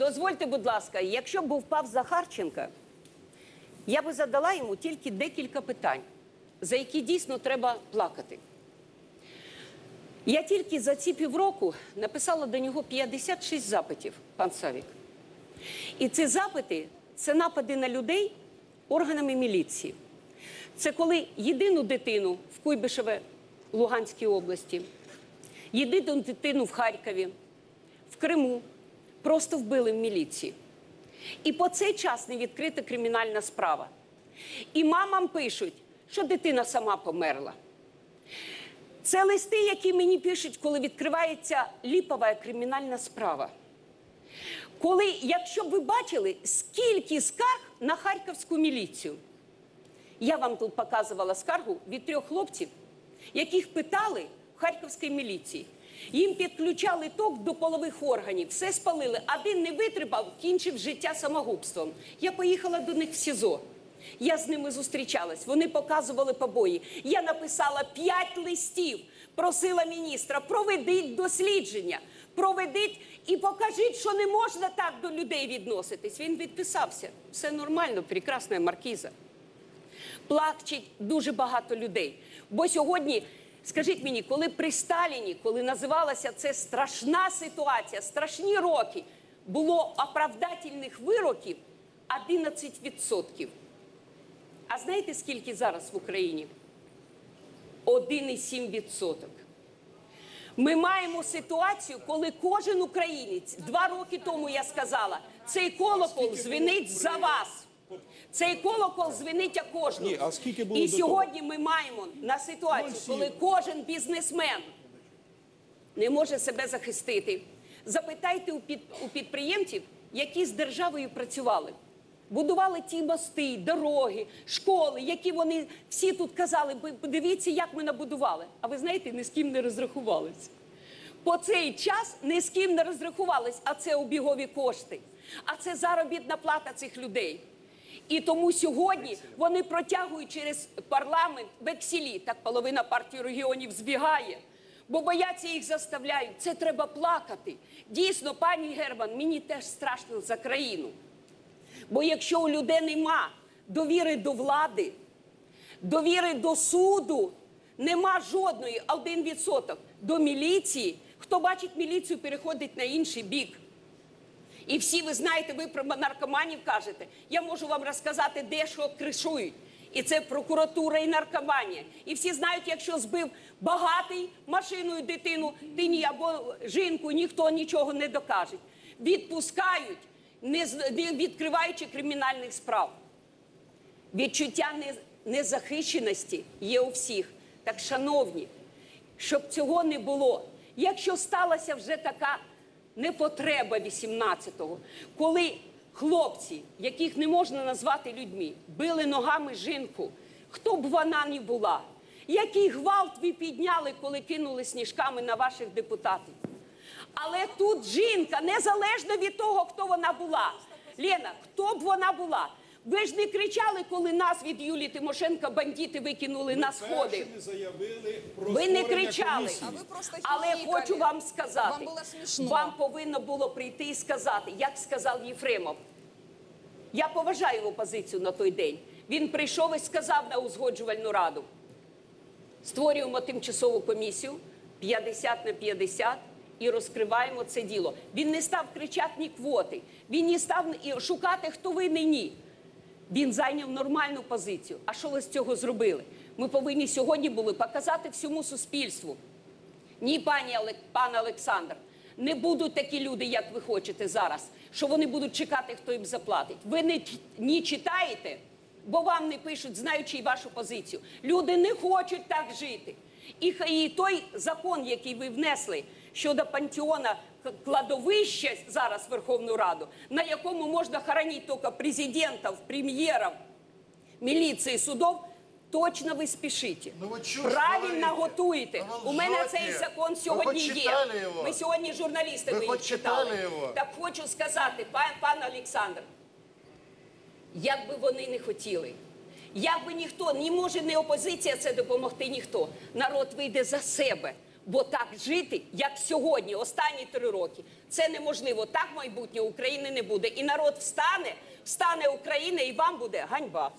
Дозвольте, будь ласка, якщо б впав Захарченка, я би задала йому тільки декілька питань, за які дійсно треба плакати. Я тільки за ці півроку написала до нього 56 запитів, пан Савік. І ці запити це напади на людей органами міліції. Це коли єдину дитину в Куйбишеве Луганській області, єдину дитину в Харкові, в Криму просто вбили в міліції. І по цей час не відкрита кримінальна справа. І мамам пишуть, що дитина сама померла. Це листи, які мені пишуть, коли відкривається ліпова кримінальна справа. Коли, якщо б ви бачили, скільки скарг на харківську міліцію. Я вам тут показувала скаргу від трьох хлопців, яких питали в харківській міліції. Їм підключали ток до полових органів, все спалили. Один не витримав, кінчив життя самогубством. Я поїхала до них в СІЗО. Я з ними зустрічалась. Вони показували побої. Я написала п'ять листів, просила міністра, проведіть дослідження, проведіть і покажіть, що не можна так до людей відноситись. Він відписався. Все нормально, прекрасна маркіза плачуть дуже багато людей. Бо сьогодні, скажіть мені, коли при Сталіні, коли називалася це страшна ситуація, страшні роки, було оправдательних вироків 11%. А знаєте, скільки зараз в Україні? 1,7%. Ми маємо ситуацію, коли кожен українець два роки тому я сказала, цей колокол звенить за вас. Цей колокол звенить кожному. Ні, а скільки було І до сьогодні ми маємо на ситуацію, коли кожен бізнесмен не може себе захистити. Запитайте у, підприємців, які з державою працювали. Будували ті мости, дороги, школи, які вони всі тут казали, подивіться, як ми набудували. А ви знаєте, ні з ким не розрахувалися. По цей час ні з ким не розрахувались, а це обігові кошти, а це заробітна плата цих людей. І тому сьогодні вони протягують через парламент векселі. Так половина партії регіонів збігає, бо бояться їх заставляють. Це треба плакати. Дійсно, пані Герман, мені теж страшно за країну. Бо якщо у людей нема довіри до влади, довіри до суду, нема жодної, один відсоток до міліції, хто бачить міліцію, переходить на інший бік. І всі ви знаєте, ви про наркоманів кажете. Я можу вам розказати, де що кришують. І це прокуратура і наркоманія. І всі знають, якщо збив багатий машиною дитину, тині або жінку, ніхто нічого не докаже. Відпускають, не відкриваючи кримінальних справ. Відчуття незахищеності є у всіх. Так, шановні, щоб цього не було. Якщо сталася вже така непотреба 18-го, коли хлопці, яких не можна назвати людьми, били ногами жінку, хто б вона не була, який гвалт ви підняли, коли кинули сніжками на ваших депутатів. Але тут жінка, незалежно від того, хто вона була. Лена, хто б вона була? Ви ж не кричали, коли нас від Юлії Тимошенка бандити викинули на сходи. Першими заявили про Ви не кричали. А ви просто але хіхікали. хочу вам сказати, Вам було смішно. вам повинно було прийти і сказати, як сказав Єфремов. Я поважаю його позицію на той день. Він прийшов і сказав на узгоджувальну раду. Створюємо тимчасову комісію 50 на 50 і розкриваємо це діло. Він не став кричати ні квоти, він не став шукати, хто винний ні. Він зайняв нормальну позицію. А що ви з цього зробили? Ми повинні сьогодні були показати всьому суспільству. Ні, пані Олег, пан Олександр, не будуть такі люди, як ви хочете зараз, що вони будуть чекати, хто їм заплатить. Ви не, не читаєте, бо вам не пишуть, знаючи вашу позицію. Люди не хочуть так жити. І, і той закон, який ви внесли щодо пантеона к- кладовища зараз в Верховну Раду, на якому можна хоронити тільки президентів, прем'єрів, міліції, судов, точно ви спішите. Ну ви чого Правильно готуєте. У мене цей закон сьогодні є. його? Ми сьогодні журналісти Ви ви їх читали його? Так хочу сказати, пан, пан Олександр, як би вони не хотіли, як би ніхто, не може не опозиція це допомогти ніхто. Народ вийде за себе. Бо так жити, як сьогодні, останні три роки, це неможливо. Так майбутнє України не буде. І народ встане, встане Україна, і вам буде ганьба.